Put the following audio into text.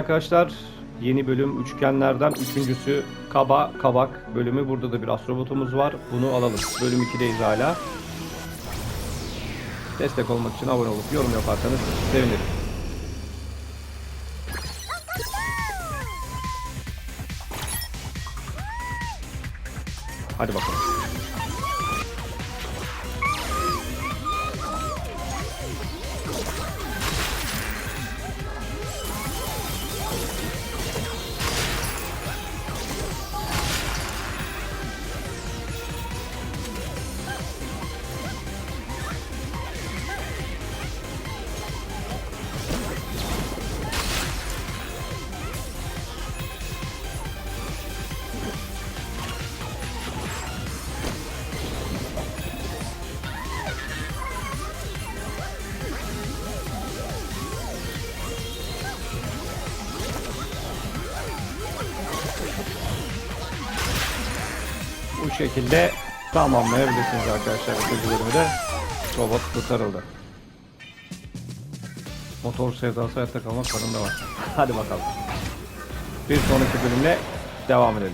Arkadaşlar yeni bölüm üçgenlerden üçüncüsü kaba kabak bölümü. Burada da bir astrobotumuz var. Bunu alalım. Bölüm 2'deyiz hala. Destek olmak için abone olup yorum yaparsanız sevinirim. Hadi bakalım. Bu şekilde tamamlayabilirsiniz arkadaşlar. İkinci bölümü de robot kurtarıldı. Motor sevdası hayatta kalmak sorunda var. Hadi bakalım. Bir sonraki bölümle devam edelim.